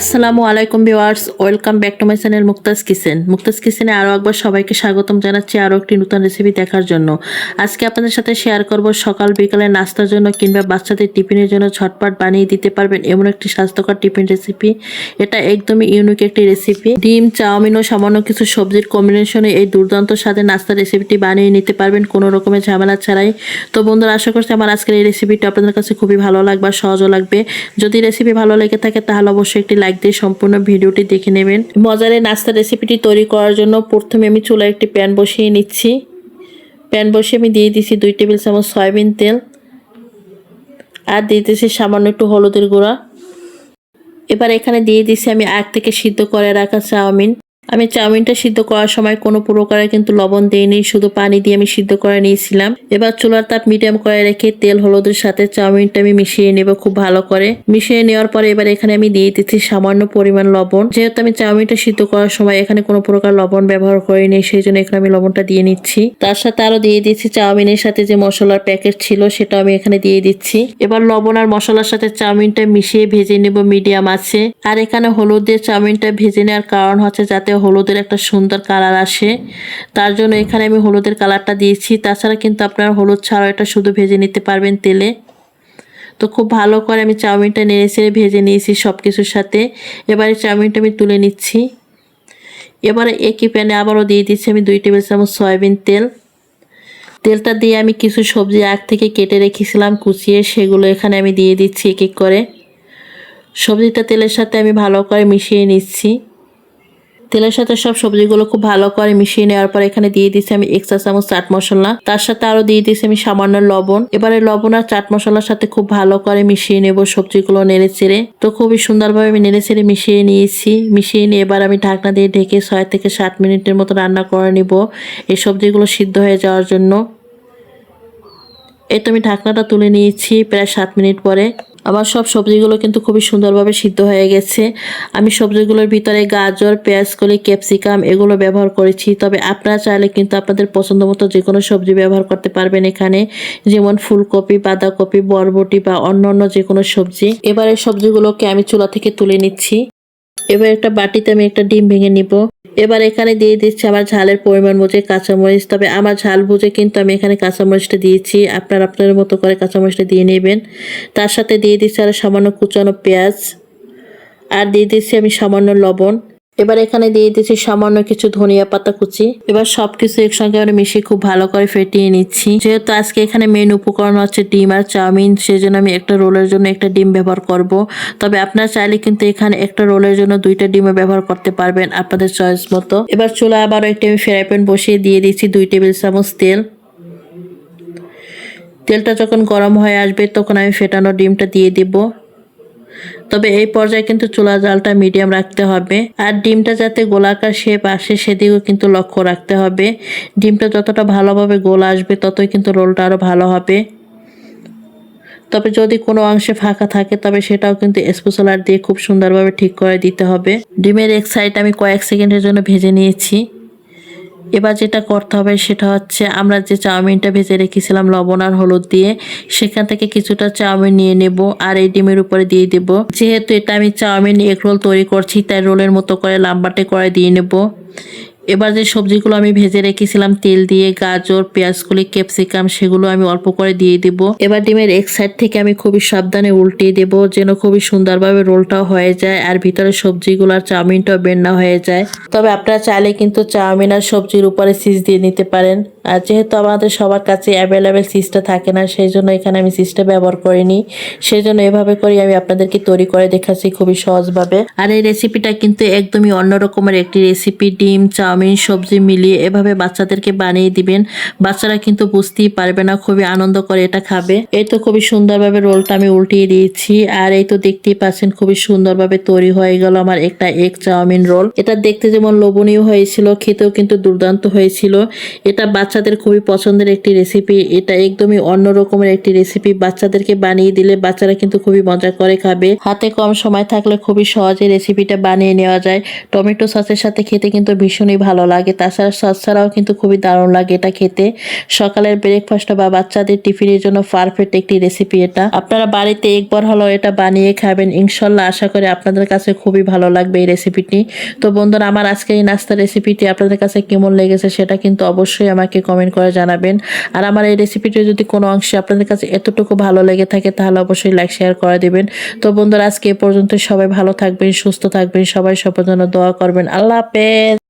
আসসালামু আলাইকুম viewers, welcome back to my channel Mukta's kitchen. Mukta's কিচেনে আরও একবার সবাইকে স্বাগতম জানাচ্ছি আরও একটি নতুন রেসিপি দেখার জন্য। আজকে আপনাদের সাথে শেয়ার করব সকাল বিকালে নাস্তার জন্য কিংবা বাচ্চাদের টিফিনের জন্য ঝটপট বানিয়ে দিতে পারবেন এমন একটি স্বাস্থ্যকর টিফিন রেসিপি এটা একদমই ইউনিক একটি রেসিপি ডিম, চাউমিন ও সামান্য কিছু সবজির কম্বিনেশনে এই দুর্দান্ত স্বাদে নাস্তার রেসিপিটি বানিয়ে নিতে পারবেন, কোনো রকমের ঝামেলা ছাড়াই। তো বন্ধুরা, আশা করছি আমার আজকের এই রেসিপিটি আপনাদের কাছে খুবই ভালো লাগবে, সহজও লাগবে। যদি রেসিপি ভালো লেগে থাকে তাহলে অবশ্যই একটি লাইক দিয়ে সম্পূর্ণ ভিডিওটি দেখে নেবেন। মজার নাস্তা রেসিপিটি তৈরি করার জন্য প্রথমে আমি চুলায় একটি প্যান বসিয়ে নিচ্ছি। প্যান বসিয়ে আমি দিয়ে দিচ্ছি দুই টেবিল চামচ সয়াবিন তেল আর দিয়ে দিচ্ছি সামান্য একটু হলুদের গুঁড়া। এবার এখানে দিয়ে দিচ্ছি আমি আগ থেকে সিদ্ধ করে রাখা চাউমিন। আমি চাউমিনটা সিদ্ধ করার সময় কোনো প্রকারে কিন্তু লবণ দিইনি, শুধু পানি দিয়ে আমি সিদ্ধ করে নিয়েছিলাম। এবার চুলার তাপ মিডিয়াম করে রেখে তেল, হলুদের সাথে চাউমিনটা আমি মিশিয়ে নেব খুব ভালো করে। মিশিয়ে নেওয়ার পরে এবার এখানে আমি দিয়ে দিচ্ছি সামান্য পরিমাণ লবণ। যেহেতু আমি চাউমিনটা সিদ্ধ করার সময় এখানে কোনো প্রকার লবণ ব্যবহার করিনি সেই জন্য এখানে আমি লবণটা দিয়ে নিচ্ছি। তার সাথে আরও দিয়ে দিচ্ছি চাউমিনের সাথে যে মশলার প্যাকেট ছিল সেটা আমি এখানে দিয়ে দিচ্ছি। এবার লবণ আর মশলার সাথে চাউমিনটা মিশিয়ে ভেজে নেব, মিডিয়াম আছে। আর এখানে হলুদ দিয়ে চাউমিনটা ভেজে নেওয়ার কারণ হচ্ছে যাতে হলুদের একটা সুন্দর কালার আসে। তার জন্য এখানে আমি হলুদের কালারটা দিয়েছি। তাছাড়া কিন্তু আপনারা হলুদ ছাড়াও এটা শুধু ভেজে নিতে পারবেন তেলে। তো খুব ভালো করে আমি চাউমিনটা নেড়ে চেড়ে ভেজে নিয়েছি সব কিছুর সাথে। এবারে চাউমিনটা আমি তুলে নিচ্ছি। এবারে একই প্যানে আবারও দিয়ে দিচ্ছি আমি দুই টেবিল চামচ সয়াবিন তেল। তেলটা দিয়ে আমি কিছু সবজি আগ থেকে কেটে রেখেছিলাম, কুচিয়ে সেগুলো এখানে আমি দিয়ে দিচ্ছি এক এক করে। সবজিটা তেলের সাথে আমি ভালো করে মিশিয়ে নিচ্ছি। তেলের সাথে সব সবজিগুলো খুব ভালো করে মিশিয়ে নেওয়ার পর এখানে দিয়ে দিচ্ছি আমি এক্সট্রা চামচ চাট মশলা। তার সাথে আরও দিয়ে দিচ্ছি আমি সামান্য লবণ। এবারে লবণ আর চাট মশলার সাথে খুব ভালো করে মিশিয়ে নেব সবজিগুলো নেড়ে চেড়ে। তো খুবই সুন্দরভাবে আমি নেড়ে চেড়ে মিশিয়ে নিয়েছি। মিশিয়ে নিয়ে এবার আমি ঢাকনা দিয়ে ঢেকে ছয় থেকে সাত মিনিটের মতো রান্না করে নিব এই সবজিগুলো সিদ্ধ হয়ে যাওয়ার জন্য। এই তো আমি ঢাকনাটা তুলে নিয়েছি প্রায় সাত মিনিট পরে। আমার সব সবজিগুলো কিন্তু খুবই সুন্দরভাবে সিদ্ধ হয়ে গেছে। আমি সবজিগুলোর ভিতরে গাজর পেঁয়াজ কলি ক্যাপসিকাম এগুলো ব্যবহার করেছি। তবে আপনারা চাইলে কিন্তু আপনাদের পছন্দ মতো যে কোনো সবজি ব্যবহার করতে পারবেন এখানে। যেমন ফুলকপি, বাঁধাকপি, বরবটি বা অন্য অন্য যে কোনো সবজি। এবারে সবজিগুলোকে আমি চুলা থেকে তুলে নিচ্ছি। এবার একটা বাটিতে আমি একটা ডিম ভেঙে নিব। এবার এখানে দিয়ে দিচ্ছি আমার ঝালের পরিমাণ বুঝে কাঁচামরিচ। তবে আমার ঝাল বুঝে কিন্তু আমি এখানে কাঁচামরিচটা দিয়েছি। আপনার আপনার মতো করে কাঁচামরিচটা দিয়ে নেবেন। তার সাথে দিয়ে দিচ্ছি আর সামান্য কুচানো পেঁয়াজ। আর দিয়ে দিচ্ছি আমি সামান্য লবণ। এবার এখানে দিয়ে দিচ্ছি সামান্য কিছু ধনিয়া পাতা কুচি। এবার সবকিছু একসঙ্গে আমি মিশিয়ে খুব ভালো করে ফেটিয়ে নিচ্ছি। যেহেতু আজকে এখানে মেন উপকরণ হচ্ছে ডিম আর চাউমিন সেই জন্য আমি একটা রোলের জন্য একটা ডিম ব্যবহার করব। তবে আপনারা চাইলে কিন্তু এখানে একটা রোলের জন্য দুইটা ডিমও ব্যবহার করতে পারবেন আপনাদের চয়েস মতো। এবার চুলা আবারও একটি আমি ফ্রাই প্যান বসিয়ে দিয়ে দিচ্ছি দুই টেবিল চামচ তেল। তেলটা যখন গরম হয়ে আসবে তখন আমি ফেটানো ডিমটা দিয়ে দিব। তবে এই পর্যায়ে কিন্তু চুলা জালটা মিডিয়াম রাখতে হবে। আর ডিমটা যাতে গোলাকার শেপ আসে, সেদিকেও কিন্তু লক্ষ্য রাখতে হবে। ডিমটা যতটা ভালোভাবে গোল আসবে, ততই কিন্তু রোলটা আরও ভালো হবে। তবে যদি কোনো অংশে ফাঁকা থাকে, তবে সেটাও কিন্তু স্পেশালার দিয়ে খুব সুন্দরভাবে ঠিক করে দিতে হবে। ডিমের এক সাইড আমি কয়েক সেকেন্ডের জন্য ভেজে নিয়েছি। এবার যেটা করতে হবে সেটা হচ্ছে আমরা যে চাউমিনটা ভেজে রেখেছিলাম লবণ আর হলুদ দিয়ে, সেখান থেকে কিছুটা চাউমিন নিয়ে নেব আর এই ডিমের উপরে দিয়ে দেব। যেহেতু এটা আমি চাউমিন এগ রোল তৈরি করছি, তাই রোলের মতো করে লাম্বাটে করে দিয়ে নেব। এবার যে সবজিগুলো আমি ভেজে রেখেছিলাম, তেল দিয়ে, গাজর পেঁয়াজগুলি ক্যাপসিকাম, সেগুলো আমি অল্প করে দিয়ে দিব। এবার ডিমের এক সাইড থেকে আমি খুবই সাবধানে উল্টিয়ে দেব যেন খুবই সুন্দরভাবে রোলটাও হয়ে যায় আর ভিতরে সবজিগুলো আর চাউমিনটাও বেন্না হয়ে যায়। তবে আপনারা চাইলে কিন্তু চাউমিন আর সবজির উপরে সিজ দিয়ে নিতে পারেন। আর যেহেতু আমাদের সবার কাছে অ্যাভেলেবেল সিজটা থাকে না, সেই জন্য এখানে আমি সিজটা ব্যবহার করিনি। সেই জন্য এভাবে করে আমি আপনাদেরকে তৈরি করে দেখাচ্ছি খুবই সহজভাবে। আর এই রেসিপিটা কিন্তু একদমই অন্য রকমের একটি রেসিপি ডিম, চাউমিন, সবজি মিলিয়ে এভাবে বাচ্চাদেরকে বানিয়ে দিবেন। বাচ্চারা কিন্তু বুঝতেই পারবে না, খুবই আনন্দ করে এটা খাবে। এই তো খুবই সুন্দরভাবে রোলটা আমি উল্টিয়ে দিয়েছি, আর এই তো দেখতেই পাচ্ছেন খুবই সুন্দরভাবে তৈরি হয়ে গেল আমার একটা এগ চাউমিন রোল এটা দেখতে যেমন লোভনীয় হয়েছিল, খেতেও কিন্তু দুর্দান্ত হয়েছিল। এটা বাচ্চা বাচ্চাদের খুবই পছন্দের একটি রেসিপি এটা একদমই অন্য রকমের একটি রেসিপি বাচ্চাদেরকে বানিয়ে দিলে বাচ্চারা কিন্তু খুবই মজা করে খাবে। হাতে কম সময় থাকলে খুবই সহজে রেসিপিটা বানিয়ে নেওয়া যায়। টমেটো সসের সাথে খেতে কিন্তু ভীষণই ভালো লাগে। তাছাড়া সস ছাড়াও কিন্তু খুবই দারুণ লাগে এটা খেতে। সকালের ব্রেকফাস্ট বা বাচ্চাদের টিফিনের জন্য পারফেক্ট একটি রেসিপি এটা। আপনারা বাড়িতে একবার হলেও এটা বানিয়ে খাবেন। ইনশাল্লাহ আশা করি আপনাদের কাছে খুবই ভালো লাগবে এই রেসিপিটি তো বন্ধুরা, আমার আজকে এই নাস্তার রেসিপিটি আপনাদের কাছে কেমন লেগেছে সেটা কিন্তু অবশ্যই আমাকে কমেন্ট করে জানাবেন। আর আমার এই রেসিপিটি যদি কোনো অংশে আপনাদের কাছে এতটুকু ভালো লেগে থাকে, তাহলে অবশ্যই লাইক শেয়ার করে দিবেন। তো বন্ধুরা, আজকে এ পর্যন্ত সবাই ভালো থাকবেন, সুস্থ থাকবেন, সবাই সবার জন্য দোয়া করবেন। আল্লাহ হাফেজ।